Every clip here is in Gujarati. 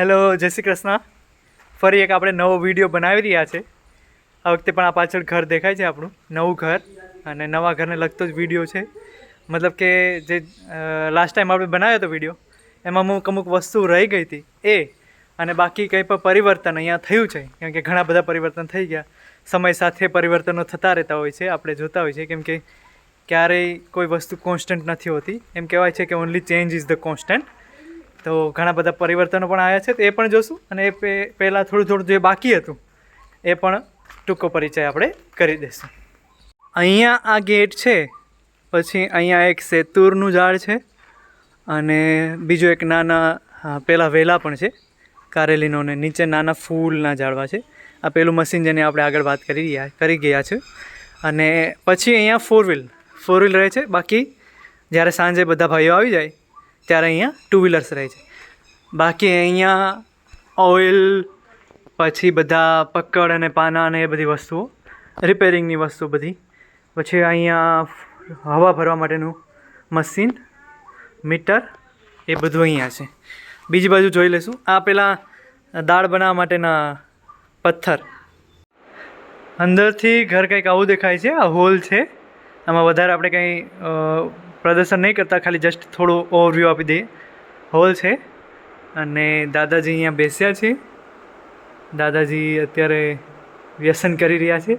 હેલો, જય શ્રી કૃષ્ણ. ફરી એક આપણે નવો વીડિયો બનાવી રહ્યા છે. આ વખતે પણ આ પાછળ ઘર દેખાય છે આપણું, નવું ઘર. અને નવા ઘરને લગતો જ વીડિયો છે. મતલબ કે જે લાસ્ટ ટાઈમ આપણે બનાવ્યો હતો વીડિયો, એમાં અમુક અમુક વસ્તુ રહી ગઈ હતી, એ અને બાકી કંઈ પણ પરિવર્તન અહીંયા થયું છે. કેમ કે ઘણા બધા પરિવર્તન થઈ ગયા. સમય સાથે પરિવર્તનો થતા રહેતા હોય છે, આપણે જોતા હોય છે. કેમ કે ક્યારેય કોઈ વસ્તુ કોન્સ્ટન્ટ નથી હોતી. એમ કહેવાય છે કે only change is the constant તો ઘણા બધા પરિવર્તનો પણ આવ્યા છે, તો એ પણ જોશું. અને એ પહેલાં થોડું થોડું જે બાકી હતું, એ પણ ટૂંકો પરિચય આપણે કરી દઈશું. અહીંયા આ ગેટ છે, પછી અહીંયા એક સેતુરનું ઝાડ છે, અને બીજું એક નાના પેલા વેલા પણ છે, કારેલીનો ને નીચે નાના ફૂલના ઝાડવા છે. આ પેલું મશીન જેની આપણે આગળ વાત કરી રહ્યા, કરી ગયા છે. અને પછી અહીંયા ફોર વ્હીલ ફોર વ્હીલ રહે છે. બાકી જ્યારે સાંજે બધા ભાઈઓ આવી જાય ત્યારે અહીંયા ટુ વ્હીલર્સ રહે છે. બાકી અહીંયા ઓઇલ પછી બધા પકડ અને પાના અને એ બધી વસ્તુઓ રિપેરિંગની વસ્તુ બધી. પછી અહીંયા હવા ભરવા માટેનું મશીન મીટર એ બધું અહીંયા છે. બીજી બાજુ જોઈ લઈશું. આ પેલા દાળ બનાવવા માટેના પથ્થર. અંદરથી ઘર કંઈક આવું દેખાય છે. આ હોલ છે. આમાં વધારે આપણે કંઈ પ્રદર્શન નહીં કરતા, ખાલી જસ્ટ થોડું ઓવરવ્યૂ આપી દઈએ. હોલ છે અને દાદાજી અહીંયા બેસ્યા છે. દાદાજી અત્યારે વ્યસન કરી રહ્યા છે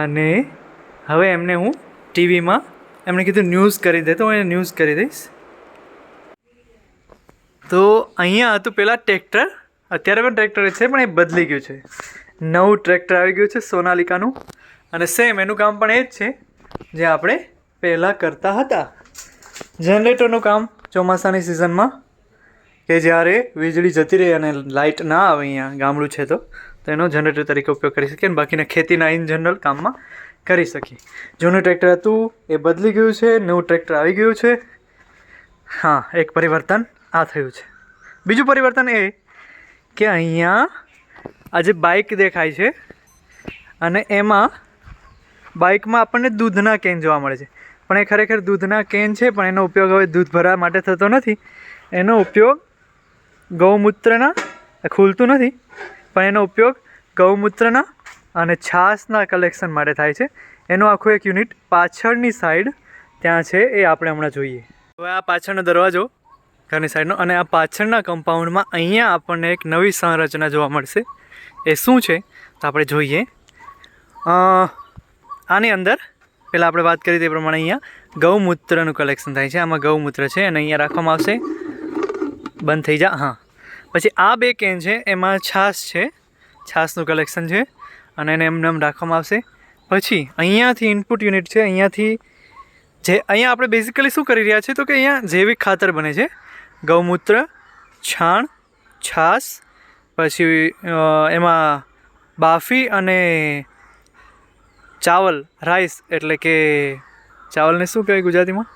અને હવે એમને હું ટીવીમાં એમણે કીધું ન્યૂઝ કરી દે, તો હું એને ન્યૂઝ કરી દઈશ. તો અહીંયા હતું પહેલાં ટ્રેક્ટર અત્યારે પણ ટ્રેક્ટર છે, પણ એ બદલી ગયું છે. નવું ટ્રેક્ટર આવી ગયું છે સોનાલિકાનું અને સેમ એનું કામ પણ એ જ છે, જે આપણે પહેલાં કરતા હતા. જનરેટરનું કામ ચોમાસાની સિઝનમાં કે જ્યારે વીજળી જતી રહે અને લાઇટ ના આવે અહીંયા ગામડું છે તો તો એનો જનરેટર તરીકે ઉપયોગ કરી શકીએ અને બાકીના ખેતીના ઇન જનરલ કામમાં કરી શકીએ. જૂનું ટ્રેક્ટર હતું, એ બદલી ગયું છે, નવું ટ્રેક્ટર આવી ગયું છે. હા, એક પરિવર્તન આ થયું છે. બીજું પરિવર્તન એ કે અહીંયા આજે બાઇક દેખાય છે અને એમાં બાઇકમાં આપણને દૂધના કેન જોવા મળે છે. પણ એ ખરેખર દૂધના કેન છે, પણ એનો ઉપયોગ હવે દૂધ ભરવા માટે થતો નથી. એનો ઉપયોગ ગૌમૂત્રના ખુલતું નથી, પણ એનો ઉપયોગ ગૌમૂત્રના અને છાશના કલેક્શન માટે થાય છે. એનું આખું એક યુનિટ પાછળની સાઈડ, ત્યાં છે, એ આપણે હમણાં જોઈએ. હવે આ પાછળનો દરવાજો, ઘરની સાઈડનો, અને આ પાછળના કમ્પાઉન્ડમાં અહીંયા આપણને એક નવી સંરચના જોવા મળશે. એ શું છે? તો આપણે જોઈએ. આની અંદર પહેલાં આપણે વાત કરી તે પ્રમાણે અહીંયા ગૌમૂત્રનું કલેક્શન થાય છે. આમાં ગૌમૂત્ર છે અને અહીંયા રાખવામાં આવશે. બંધ થઈ જા. હા. પછી આ બે કેન છે, એમાં છાશ છે. છાશનું કલેક્શન છે અને એને એમને એમ રાખવામાં આવશે. પછી અહીંયાથી ઇનપુટ યુનિટ છે, અહીંયાથી જે અહીંયા આપણે બેઝિકલી શું કરી રહ્યા છીએ તો કે અહીંયા જૈવિક ખાતર બને છે. ગૌમૂત્ર, છાણ, છાશ, પછી એમાં બાફી અને ચાવલ, રાઈસ એટલે કે ચાવલને શું કહેવાય ગુજરાતીમાં?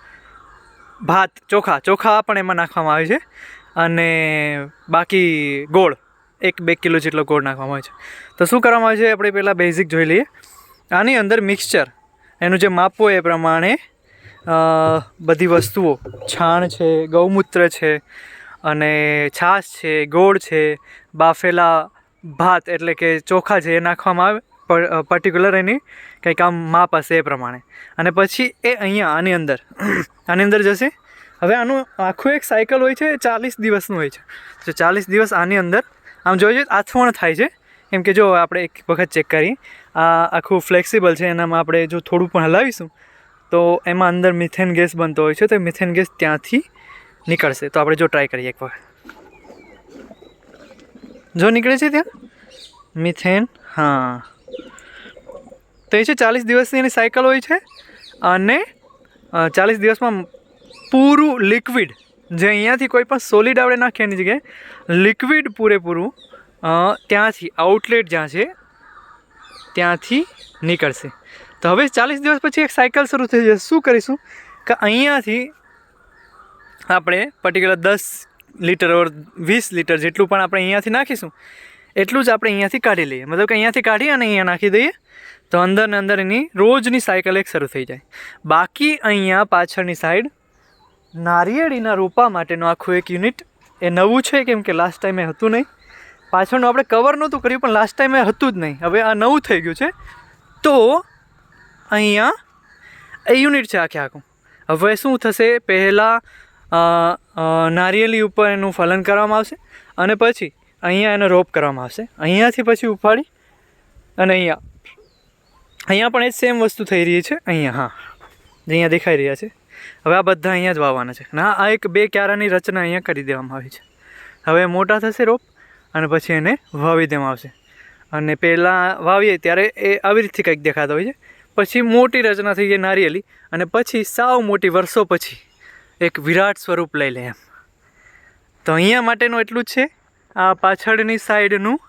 ભાત, ચોખા. ચોખા પણ એમાં નાખવામાં આવે છે. અને બાકી ગોળ, એક બે કિલો જેટલો ગોળ નાખવામાં આવે છે. તો શું કરવામાં આવે છે? આપણે પહેલાં બેઝિક જોઈ લઈએ. આની અંદર મિક્સચર એનું જે માપ હોય એ પ્રમાણે બધી વસ્તુઓ. છાણ છે, ગૌમૂત્ર છે, અને છાશ છે, ગોળ છે, બાફેલા ભાત એટલે કે ચોખા છે એ નાખવામાં આવે પર્ટિક્યુલર એની કંઈક આમ માપ હશે એ પ્રમાણે. અને પછી એ અહીંયા, આની અંદર. આની અંદર જશે. હવે આનું આખું એક સાયકલ હોય છે, એ ચાલીસ દિવસનું હોય છે. તો ચાલીસ દિવસ આની અંદર, આમ જોઈએ આથવણ થાય છે. કેમ કે જો આપણે એક વખત ચેક કરીએ, આ આખું ફ્લેક્સિબલ છે, એનામાં આપણે જો થોડું પણ હલાવીશું, તો એમાં અંદર મિથેન ગેસ બનતો હોય છે, તો મિથેન ગેસ ત્યાંથી નીકળશે. તો આપણે જો ટ્રાય કરીએ એક વખત. જો નીકળે છે ત્યાં? મિથેન હા. તો એ છે ચાલીસ દિવસની એની સાયકલ હોય છે. અને ચાલીસ દિવસમાં પૂરું લિક્વિડ જે અહીંયાથી કોઈ પણ સોલિડ આપણે નાખીએ એની જગ્યાએ લિક્વિડ પૂરેપૂરું ત્યાંથી આઉટલેટ જ્યાં છે, ત્યાંથી નીકળશે. તો હવે ચાલીસ દિવસ પછી એક સાયકલ શરૂ થઈ જશે. શું કરીશું? કે અહીંયાથી આપણે પર્ટિક્યુલર દસ લીટર ઓર વીસ લીટર જેટલું પણ આપણે અહીંયાથી નાખીશું, એટલું જ આપણે અહીંયાથી કાઢી લઈએ. મતલબ કે અહીંયાથી કાઢી અને અહીંયા નાખી દઈએ. તો અંદર ને અંદર એની રોજની સાયકલ એક શરૂ થઈ જાય. બાકી અહીંયા પાછળની સાઈડ નારિયેળીના રોપા માટેનું આખું એક યુનિટ એ નવું છે કેમ કે લાસ્ટ ટાઈમે હતું નહીં. પાછળનું આપણે કવર નહોતું કર્યું પણ લાસ્ટ ટાઈમે હતું જ નહીં. હવે આ નવું થઈ ગયું છે. તો અહીંયા એ યુનિટ છે આખે આખું. હવે શું થશે? પહેલાં અ, ઉપર એનું ફલન કરવામાં આવશે અને પછી અહીંયા એનો રોપ કરવામાં આવશે. અહીંયાથી પછી ઉપાડી અને અહીંયા. અહીંયા પણ એ સેમ વસ્તુ થઈ રહી છે. અહીંયા, હા. જે અહીંયા દેખાઈ રહ્યા છે. હવે આ બધા અહીંયા જ વાવવાના છે. ના આ એક બે ક્યારાની રચના અહીંયા કરી દેવામાં આવી છે. હવે મોટા થશે રોપ અને પછી એને વાવી દેવામાં આવશે. અને પહેલાં વાવીએ ત્યારે એ આવી રીતથી કંઈક દેખાતા હોય છે. પછી મોટી રચના થઈ ગઈ નારિયેલી અને પછી સાવ મોટી વર્ષો પછી એક વિરાટ સ્વરૂપ લઈ લે એમ. તો અહીંયા માટેનું એટલું જ છે. આ પાછળની સાઈડનું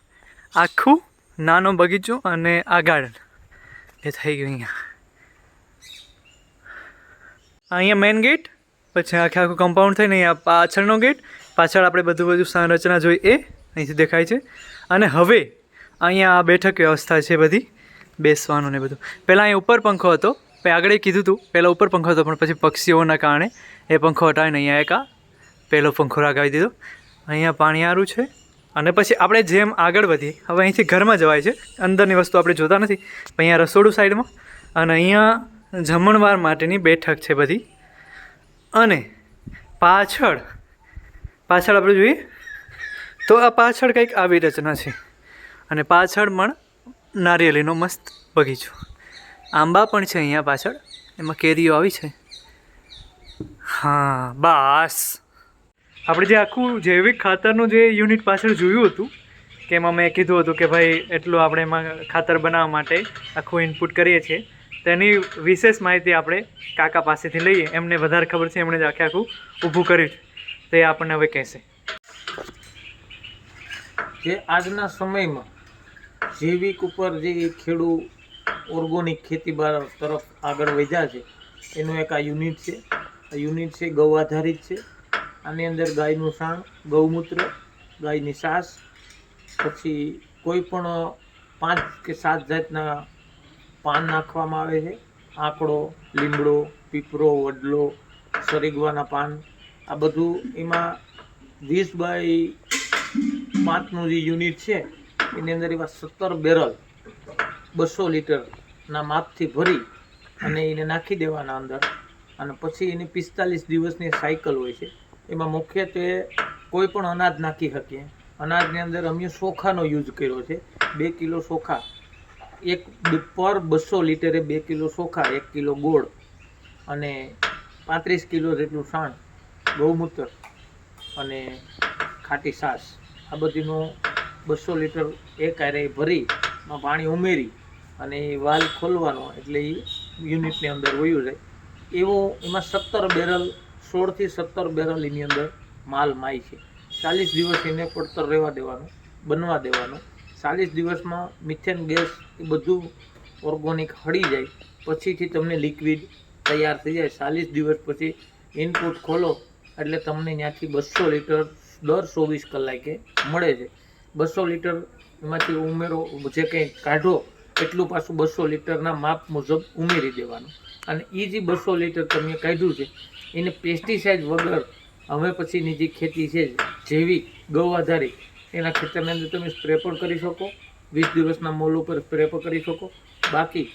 આખું નાનો બગીચો અને આ ગાર્ડન એ થઈ ગયું અહીંયા. અહીંયા મેઇન ગેટ પછી આખે આખું કમ્પાઉન્ડ થઈને અહીંયા પાછળનો ગેટ પાછળ આપણે બધું બધું સંરચના જોઈ એ અહીંથી દેખાય છે. અને હવે અહીંયા આ બેઠક વ્યવસ્થા છે બધી, બેસવાનું ને બધું. પહેલાં અહીંયા ઉપર પંખો હતો આગળ કીધું હતું પહેલાં ઉપર પંખો હતો, પણ પછી પક્ષીઓના કારણે એ પંખો હટાવીને અહીંયા એક આ પહેલો પંખો લગાવી દીધો. અહીંયા પાણી આરું છે અને પછી આપણે જેમ આગળ વધીએ હવે અહીંથી ઘરમાં જવાય છે. અંદરની વસ્તુ આપણે જોતા નથી. પણ અહીંયા રસોડું સાઈડમાં અને અહીંયા જમણવાર માટેની બેઠક છે બધી. અને પાછળ પાછળ આપણે જોઈએ, તો આ પાછળ કંઈક આવી રચના છે. અને પાછળ પણ નારિયેળીનો મસ્ત બગીચો. આંબા પણ છે અહીંયા પાછળ. એમાં કેરીઓ આવી છે. હા, બસ. આપણે જે આખું જૈવિક ખાતરનું જે યુનિટ પાછળ જોયું હતું, કે એમાં મેં કીધું હતું કે ભાઈ, એટલું આપણે એમાં ખાતર બનાવવા માટે આખું ઇનપુટ કરીએ છીએ. તેની વિશેષ માહિતી આપણે કાકા પાસેથી લઈએ. એમને વધારે ખબર છે, એમણે જ આખે આખું ઊભું કર્યું છે. તો આપણને હવે કહેશે. જે આજના સમયમાં જૈવિક ઉપર જે ખેડૂત ઓર્ગોનિક ખેતી તરફ આગળ વધ્યા છે, એનું એક આ યુનિટ છે. આ યુનિટ છે ગૌ આધારિત છે. આની અંદર ગાયનું સાણ, ગૌમૂત્ર, ગાયની સાસ, પછી કોઈ પણ પાંચ કે સાત જાતના પાન નાખવામાં આવે છે. આંકડો, લીમડો, પીપરો, વડલો, સરીગવાના પાન, આ બધું એમાં વીસ બાય પાંચનું જે યુનિટ છે, એની અંદર એવા સત્તર બેરલ બસો લીટરના માપથી ભરી અને એને નાખી દેવાના અંદર. અને પછી એની પિસ્તાલીસ દિવસની સાયકલ હોય છે. એમાં મુખ્યત્વે કોઈ પણ અનાજ નાખી શકીએ અનાજની અંદર અમે ચોખાનો યુઝ કર્યો છે. બે કિલો ચોખા એક પર બસો લીટરે બે કિલો ચોખા એક કિલો ગોળ અને પાંત્રીસ કિલો જેટલું સાણ, ગૌમૂત્ર અને ખાટી છાશ. આ બધીનું બસો લીટર એક આરે ભરી, એમાં પાણી ઉમેરી અને એ વાલ ખોલવાનો એટલે એ યુનિટની અંદર વયું જાય. એવો એમાં સત્તર બેરલ સોળથી સત્તર બેરલ એની અંદર માલ માય છે. ચાલીસ દિવસ એને પડતર રહેવા દેવાનું, બનવા દેવાનું. ચાલીસ દિવસમાં મિથેન ગેસ એ બધું ઓર્ગોનિક હળી જાય, પછીથી તમને લિક્વિડ તૈયાર થઈ જાય. ચાલીસ દિવસ પછી ઇનપુટ ખોલો, એટલે તમને ત્યાંથી બસો લીટર દર ચોવીસ કલાકે મળે છે. બસો લીટર એમાંથી ઉમેરો, જે કંઈ કાઢો, એટલું પાછું બસો લીટરના માપ મુજબ ઉમેરી દેવાનું. અને એ જે બસો લીટર તમે કાઢ્યું છે એને પેસ્ટિસાઇડ વગર હવે પછીની જે ખેતી છે, જૈવિક ગૌ આધારિત એના ખેતરની અંદર તમે સ્પ્રે પણ કરી શકો, વીસ દિવસના મોલ ઉપર સ્પ્રે પણ કરી શકો. બાકી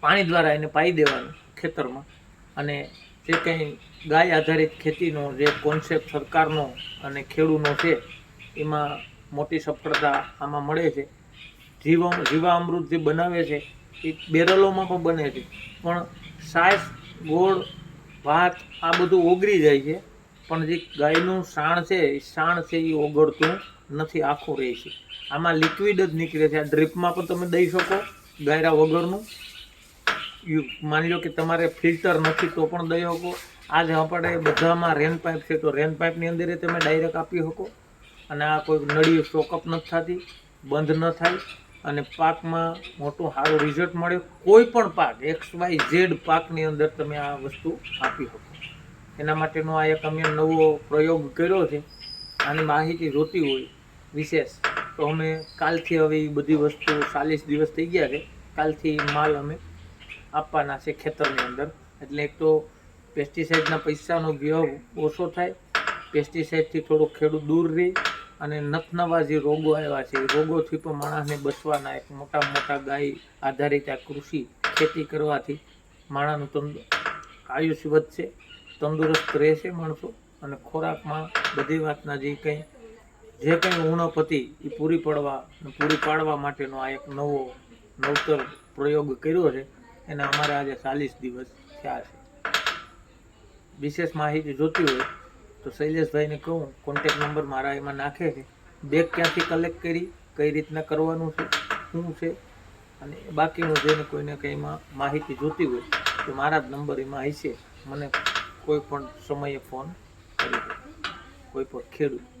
પાણી દ્વારા એને પાઈ દેવાનું ખેતરમાં. અને જે કંઈ ગાય આધારિત ખેતીનો જે કોન્સેપ્ટ સરકારનો અને ખેડૂનો છે, એમાં મોટી સફળતા આમાં મળે છે. જીવા, જીવામૃત જે બનાવે છે, એ બેરલોમાં પણ બને છે. પણ સાસ ગોળ ભાત આ બધું ઓગળી જાય છે, પણ જે ગાયનું સાણ છે, એ સાણ છે એ ઓગળતું નથી, આખું રહે છે. આમાં લિક્વિડ જ નીકળે છે. આ ડ્રીપમાં પણ તમે દઈ શકો ગાયરા વગરનું. યુ, માની લો કે તમારે ફિલ્ટર નથી તો પણ દઈ શકો. આજ આપણે બધામાં રેન પાઇપ છે, તો રેન પાઇપની અંદર તમે ડાયરેક્ટ આપી શકો. અને આ કોઈ નળી સ્ટોકઅપ નથી થતી, બંધ ન થાય. અને પાકમાં મોટું સારું રિઝલ્ટ મળે કોઈ પણ પાક એક્સ વાય ઝેડ પાકની અંદર તમે આ વસ્તુ આપી શકો. એના માટેનો આ એક અમે નવો પ્રયોગ કર્યો છે. આની માહિતી જોતી હોય વિશેષ, તો અમે કાલથી હવે બધી વસ્તુ ચાલીસ દિવસ થઈ ગયા છે. કાલથી માલ અમે આપવાના છે ખેતરની અંદર. એટલે એક તો પેસ્ટિસાઇડના પૈસાનો વ્યય ઓછો થાય. પેસ્ટિસાઇડથી થોડો ખેડૂત દૂર રહે. અને નફનવા જે રોગો આવ્યા છે, એ રોગોથી પણ માણસને બચવાના એક મોટા મોટા ગાય આધારિત આ કૃષિ ખેતી કરવાથી માણસનું તંદુ આયુષ્ય વધશે તંદુરસ્ત રહેશે માણસો અને ખોરાકમાં બધી વાતના જે કંઈ જે કંઈ ઉણપ હતી એ પૂરી પાડવા પૂરી પાડવા માટેનો આ એક નવો, નવતર પ્રયોગ કર્યો છે. એને અમારે આજે ચાલીસ દિવસ થયા છે. વિશેષ માહિતી જોતી હોય તો શૈલેષભાઈને કહું કોન્ટેક નંબર મારા એમાં નાખે છે. બેગ ક્યાંથી કલેક્ટ કરી, કઈ રીતના કરવાનું છે, શું છે, અને બાકીનું જેને કોઈને કંઈમાં માહિતી જોતી હોય, તો મારા જ નંબર એમાં હશે. મને કોઈ પણ સમયે ફોન કરી કોઈ પણ ખેડૂત